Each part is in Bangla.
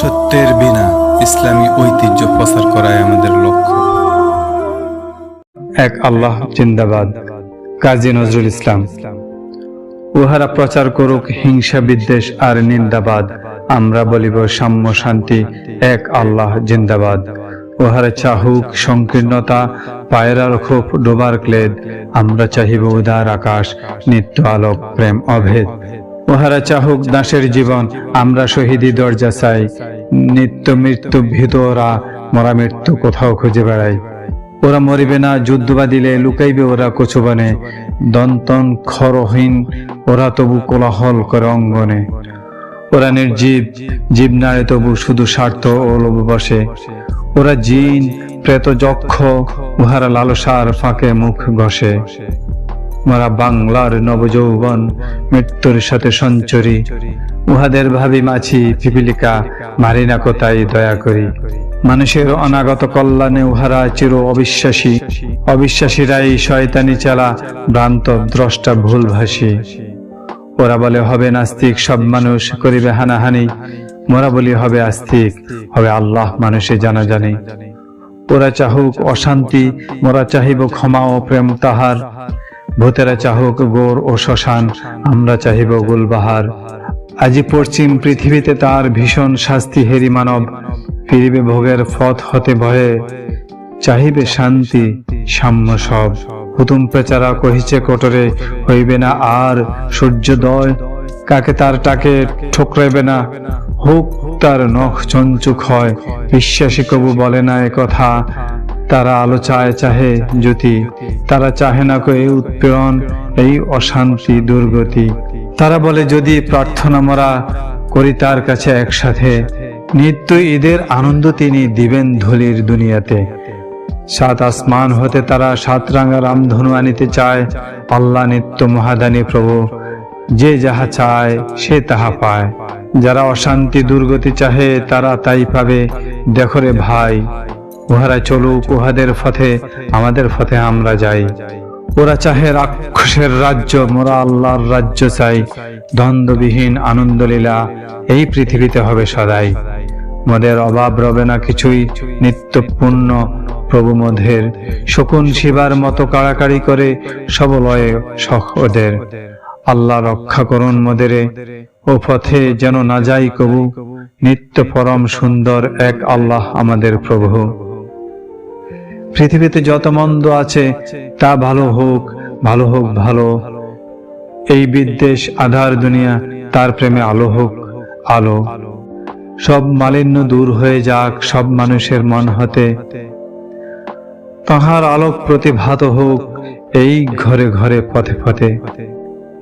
সত্যের বিনা ইসলামী ঐতিহ্য প্রচার করাই আমাদের লক্ষ্য। এক আল্লাহ জিন্দাবাদ, কাজী নজরুল ইসলাম। উহারা প্রচার করুক হিংসা, বিদ্বেষ আর নিন্দাবাদ, আমরা বলিব সাম্য শান্তি, এক আল্লাহ জিন্দাবাদ। উহারা চাহুক সংকীর্ণতা, পায়রার খুব ডোবার ক্লেদ, আমরা চাহিব উদার আকাশ, নিত্য আলোক, প্রেম, অভেদ। উহারা চাহুক দাসের জীবন, আমরা শহীদি দরজা চাই। নিত্য মৃত্যু ভীত ওরা, মরা মৃত্যু কোথাও খুঁজে বেড়াই ওরা মরিবে না, যুদ্ধ বাদিলে লুকাইবে ওরা কচুবনে। দন্তন খরহীন ওরা তবু কোলাহল করে অঙ্গনে। ওরা নির্জীব, জীব নাড়ে তবু শুধু স্বার্থ ও লোভ বসে। ওরা জিন, প্রেত যক্ষ, উহারা লালসার ফাঁকে মুখ ঘষে। মোরা বাংলার নবযৌবন, মৃত্যুর সাথে সঞ্চরি। উহাদের ভাবি মাছি পিপিলিকা মারি না কোথায় দয়া করি। মানুষের অনাগত কল্যাণে উহারা চির অবিশ্বাসী। অবিশ্বাসীরাই শয়তানি চালা, ভ্রান্ত দ্রষ্টা ভুলভাসী। ওরা বলে, হবে নাস্তিক সব মানুষ, করিবে হানাহানি। মোরা বলি, হবে আস্তিক, হবে আল্লাহ মানুষে জানা জানি ওরা চাহুক অশান্তি, মোরা চাহিব ক্ষমা ও প্রেম তাহার। ভূতেরা চাহুক গোর ও শ্মশান, আমরা চাহিব গুলবাহার। আজি পশ্চিম পৃথিবীতে তার ভীষণ শাস্তি হেরি মানব। ফিরিবে ভোগের পথ হতে ভয়ে, চাহিবে শান্তি সাম্য সব। হুতুম পেচারা কহিছে কোটরে, হইবে না আর সূর্যোদয় কাকে তার টাকে ঠোকরাইবে না, হোক তার নখ চঞ্চুক হয়। বিশ্বাসী কবু বলে না কথা তারা আলো চায়, চাহে জ্যোতি। তারা চাহে না এই উৎপীড়ন, এই অশান্তি, দুর্গতি। তারা বলে, যদি প্রার্থনা মরা করি তার কাছে একসাথে, নিত্য ঈদের আনন্দ তিনি দিবেন ধুলির দুনিয়াতে। সাত আসমান হতে তারা সাত রাঙা রামধনু আনিতে চায়, আল্লাহ নিত্য মহাদানী প্রভু, যে যাহা চায় সে তাহা পায়। যারা অশান্তি, দুর্গতি চাহে তারা তাই পাবে। দেখো রে ভাই উহারা চলুক, উহাদের পথে, আমাদের পথে আমরা যাই। ওরা চাহে রাক্ষসের রাজ্য, মোরা আল্লাহর রাজ্য চাই। দ্বন্দ্ববিহীন আনন্দলীলা এই পৃথিবীতে হবে সদাই। মদের অভাব রবে না কিছুই, নিত্যপূর্ণ প্রভু মধের শকুন শিবার মতো কাড়াকাড়ি করে সবলয়ে সখ ওদের। আল্লাহ রক্ষা করুন মদেরে, ও পথে যেন না যাই কবু। নিত্য পরম সুন্দর এক আল্লাহ আমাদের প্রভু। পৃথিবীতে যত মন্দ আছে, তা ভালো হোক ভালো হোক, ভালো। এই বিদ্বেষ আধার দুনিয়া, তার প্রেমে আলো হোক, আলো। সব মালিন্য দূর হয়ে যাক সব মানুষের মন হতে। তাহার আলোক প্রতিভাত হোক এই ঘরে ঘরে, পথে পথে।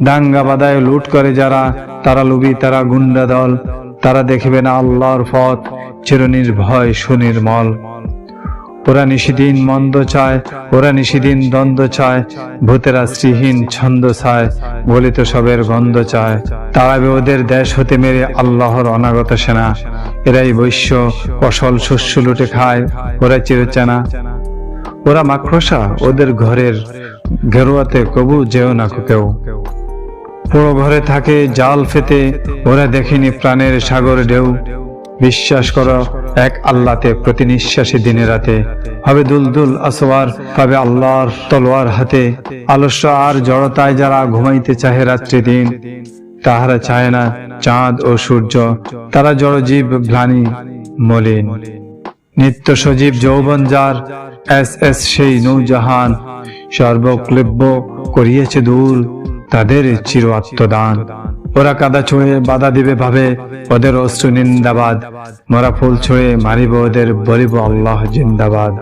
দাঙ্গা বাদায় লুট করে যারা, তারা লুবি, তারা গুন্ডা দল তারা দেখিবে না আল্লাহর পথ, চিরনির্ভয় সুনির্মল। ওরা নিশিদিন মন্দ চায় ওরা নিশিদিন দ্বন্দ্ব চায়, ভূতেরা শ্রীহীন ছন্দ চায় গলিত সবের গন্ধ চায়। তাড়াবে ওদের দেশ হতে মেরে আল্লাহর অনাগত সেনা। এরাই বৈশ্য, ফসল শস্য লুটে খায়, ওরা চিরচেনা। ওরা মাকড়সা, ওদের ঘরের ঘেরুয়াতে কবু যেও না কেউ। পুরো ঘরে থাকে জাল ফেতে ওরা দেখেনি প্রাণের সাগর ঢেউ। বিশ্বাস করো, এক আল্লাহতে প্রতি নিঃশ্বাসে দিনে রাতে হবে দুলদুল আসোয়ার পাবে আল্লাহর তলোয়ার হাতে। আলস্য আর জড়তায় যারা ঘুমাইতে চাহে রাত্রি দিন, তাহারা চায় না চাঁদ ও সূর্য। তারা জড়জীব গ্লানি মলিন। নিত্য সজীব যৌবন যার, এস এস সেই নৌজাহান। সর্বক্লিব্য করিয়েছে দূর তাদের চির আত্মদান। ওরা কাদা ছুঁয়ে বাধা দিবে ভাবে, ওদের অশ্রু নিন্দাবাদ। মরা ফুল ছুঁয়ে মারিব ওদের, বলিব আল্লাহ জিন্দাবাদ।